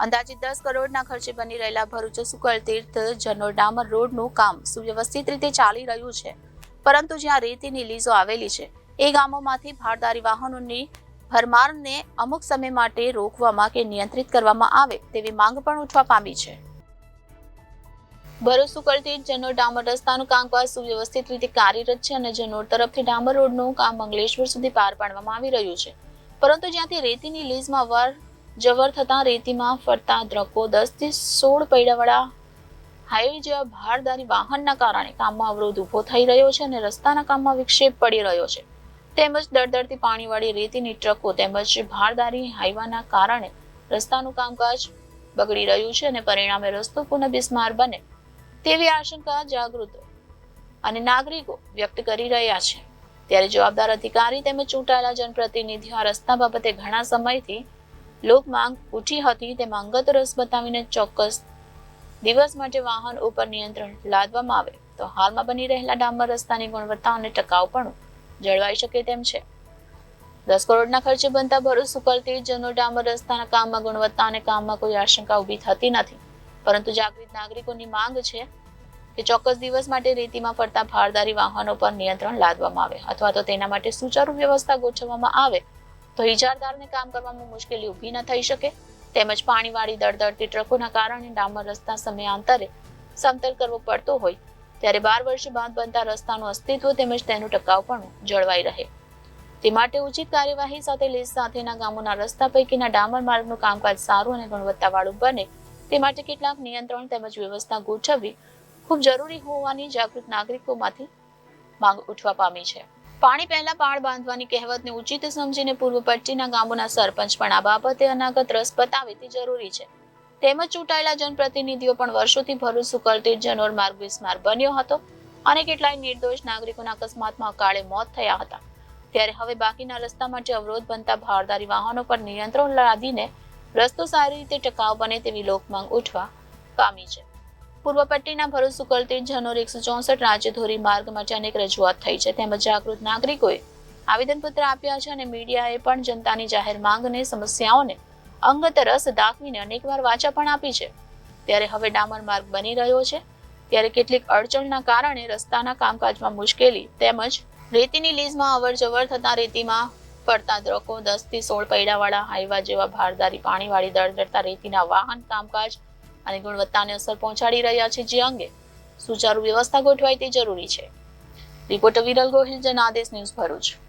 અંદાજિત દસ કરોડના ખર્ચે બની રહેલા ભરૂચ સુકળ તીર્થ જનોર ડામર રોડનું કામ સુવ્યવસ્થિત રીતે ચાલી રહ્યું છે. પરંતુ જ્યાં રેતીની લીઝો આવેલી છે, એ ગામોમાંથી ભારદારી વાહનોની ભરમારને અમુક સમય માટે રોકવામાં કે નિયંત્રિત કરવામાં આવે તેવી માંગ પણ ઉઠવા પામી છે. ભરૂચ તીર્થ જનોર ડામર રસ્તાનું કામકાજ સુવ્યવસ્થિત રીતે કાર્યરત છે અને જનોર તરફથી ડામર રોડનું કામ મંગલેશ્વર સુધી પાર પાડવામાં આવી રહ્યું છે. પરંતુ જ્યાંથી રેતીની લીઝમાં વાર જવર થતા રેતીમાં ફરતા દ્રકો દસથી સોળ પૈડાવાળા હાઈવે જેવા ભારદારી વાહનના કારણે કામમાં અવરોધ ઊભો થઈ રહ્યો છે અને રસ્તાના કામમાં વિક્ષેપ પડી રહ્યો છે. તેમજ દળદળતી પાણીવાળી રેતીની ટ્રકો તેમજ ભારદારી હાઈવાના કારણે રસ્તાનું કામકાજ બગડી રહ્યું છે અને પરિણામે રસ્તો પુનઃ બિસ્માર બને તેવી આશંકા જાગૃત અને નાગરિકો વ્યક્ત કરી રહ્યા છે. ત્યારે જવાબદાર અધિકારી તેમજ ચૂંટાયેલા જનપ્રતિનિધિઓ આ રસ્તા બાબતે ઘણા સમયથી લોક માંગ ઉઠી હતી, તેમાં અંગત રસ બતાવીને ચોક્કસ દિવસ માટે વાહન ઉપર નિયંત્રણ લાદવામાં આવે. તો હાલમાં બની રહેલા ડામર રસ્તાની ગુણવત્તા અને ટકાઉપણું જળવાઈ શકે તેમ છે. દસ કરોડના ખર્ચે બનતા ભરૂચ સુકલતી જનો ડામર રસ્તાના કામમાં ગુણવત્તા અને કામમાં કોઈ આશંકા ઊભી થતી નથી. પરંતુ જાગૃત નાગરિકોની માંગ છે કે ચોક્કસ દિવસ માટે રેતીમાં ફરતા ભારદારી વાહનો પર નિયંત્રણ લાદવામાં આવે, અથવા તો તેના માટે સુચારુ વ્યવસ્થા ગોઠવવામાં આવે. તો ઇજારદારને કામ કરવામાં મુશ્કેલી ઊભી ન થઈ શકે. તેમજ પાણીવાળી દળદળતી ટ્રકોના કારણે ડામર રસ્તા સમયાંતરે સમતલ કરવો પડતો હોય. ત્યારે બાર વર્ષ બાદ બનતા રસ્તાનું અસ્તિત્વ તેમજ તેનું ટકાઉપણું જળવાઈ રહે. તે માટે ઉચિત કાર્યવાહી સાથે લીઝ સાથેના ગામોના રસ્તા પૈકીના ડામર માર્ગનું કામકાજ સારું અને ગુણવત્તાવાળું બને. તે માટે કેટલાક નિયંત્રણ તેમજ વ્યવસ્થા ગોઠવવી ખૂબ જરૂરી હોવાની જાગૃત નાગરિકોમાંથી માંગ ઉઠવા પામી છે. પાણી પહેલા પાળ બાંધવાની કહેવતને ઉચિત સમજીને પૂર્વ પટ્ટીના ગામોના સરપંચ પણ આ બાબતે અનાગત રસ બતાવે તે જરૂરી છે. તેમજ ચૂંટાયેલા જનપ્રતિનિધિઓ પણ વર્ષોથી ભરૂચ સુકલતીર જનોર માર્ગ વિસ્માર બન્યો હતો અને કેટલાય નિર્દોષ નાગરિકોના અકસ્માતમાં અકાળે મોત થયા હતા. ત્યારે હવે બાકીના રસ્તા માટે અવરોધ બનતા ભારદારી વાહનો પર નિયંત્રણ લાદીને રસ્તો સારી રીતે ટકાઉ બને તેવી લોકમાંગ ઉઠવા પામી છે. પૂર્વ પટ્ટીના ભરૂચ સુકલતી જનોર એકસો ચોસઠ રાજ્યધોરી માર્ગ માટે અનેક રજૂઆત થઈ છે. તેમજ જાગૃત નાગરિકોએ આવેદનપત્ર આપ્યા છે અને મીડિયાએ પણ જનતાની જાહેર માંગને, સમસ્યાઓને અંગત રસ દાખવીને અનેકવાર વાચા પણ આપી છે. ત્યારે હવે ડામર માર્ગ બની રહ્યો છે. ત્યારે કેટલીક અડચણના કારણે રસ્તાના કામકાજમાં મુશ્કેલી તેમજ રેતીની લીઝમાં અવર જવર થતા રેતીમાં પડતા દ્રકો દસથી સોળ પૈડાવાળા હાઈવા જેવા ભારદારી પાણીવાળી દળદળતા રેતીના વાહન કામકાજ અને ગુણવત્તાને અસર પહોંચાડી રહ્યા છે જે અંગે સુચારુ વ્યવસ્થા ગોઠવાય તે જરૂરી છે. Reporter Viral Gohil, Janadesh news Bharuch.